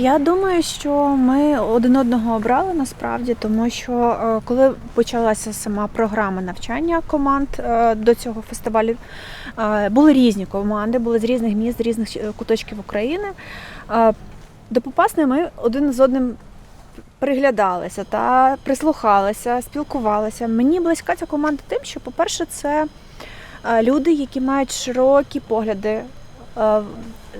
Я думаю, що ми один одного обрали насправді, тому що е, коли почалася сама програма навчання команд е, до цього фестивалю, е, були різні команди, були з різних міст, з різних куточків України. До Попасної ми один з одним приглядалися та прислухалися, спілкувалися. Мені близька ця команда тим, що, по-перше, це люди, які мають широкі погляди. Е,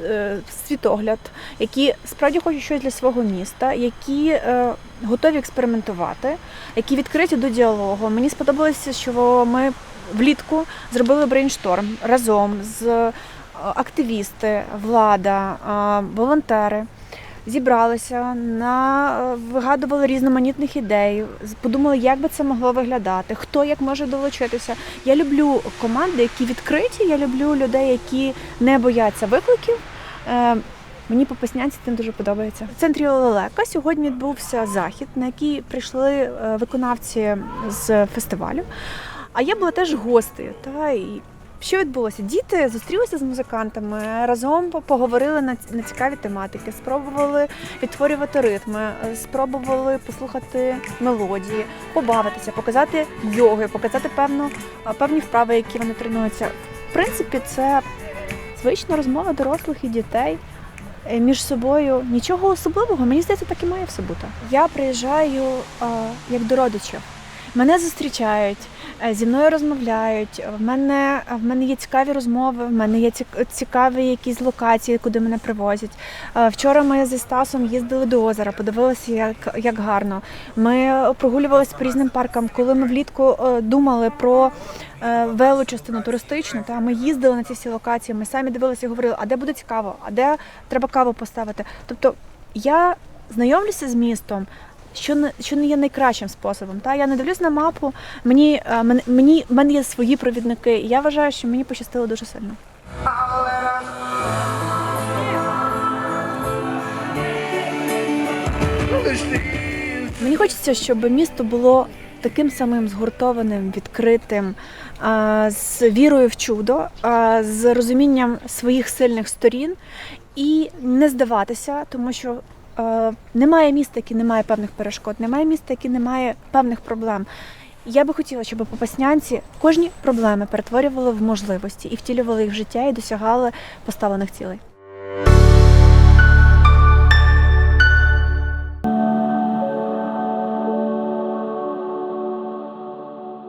е, Світогляд, які справді хочуть щось для свого міста, які е, готові експериментувати, які відкриті до діалогу. Мені сподобалося, що ми влітку зробили брейншторм разом з активісти, влада, волонтери. Зібралися, на е, вигадували різноманітних ідей, подумали, як би це могло виглядати, хто як може долучитися. Я люблю команди, які відкриті. Я люблю людей, які не бояться викликів. Е, Мені попаснянці тим дуже подобається. В центрі Олелека сьогодні відбувся захід, на який прийшли е, виконавці з фестивалю. А я була теж гостею. Та і що відбулося? Діти зустрілися з музикантами, разом поговорили на, цікаві тематики, спробували відтворювати ритми, е, спробували послухати мелодії, побавитися, показати йоги, показати певну, е, певні вправи, які вони тренуються. В принципі, це звична розмова дорослих і дітей. е, Між собою нічого особливого, мені здається, так і має все бути. Я приїжджаю е, як до родичів. Мене зустрічають, е, зі мною розмовляють. В мене в мене є цікаві розмови, в мене є цік- цікаві якісь локації, куди мене привозять. Е, Вчора ми зі Стасом їздили до озера, подивилися, як, як гарно. Ми прогулювалися по різним паркам. Коли ми влітку е, думали про велочастину туристичну, та ми їздили на ці всі локації. Ми самі дивилися і говорили, а де буде цікаво, а де треба каву поставити. Тобто я знайомлюся з містом. Що не що не є найкращим способом. Та я не дивлюсь на мапу. Мені е, мені мене є свої провідники. І я вважаю, що мені пощастило дуже сильно. Мені хочеться, щоб місто було таким самим згуртованим, відкритим, з вірою в чудо, з розумінням своїх сильних сторін і не здаватися, тому що е, немає міста, яке не має певних перешкод, немає міста, яке не має певних проблем. Я би хотіла, щоб попаснянці кожні проблеми перетворювали в можливості і втілювали їх в життя і досягали поставлених цілей.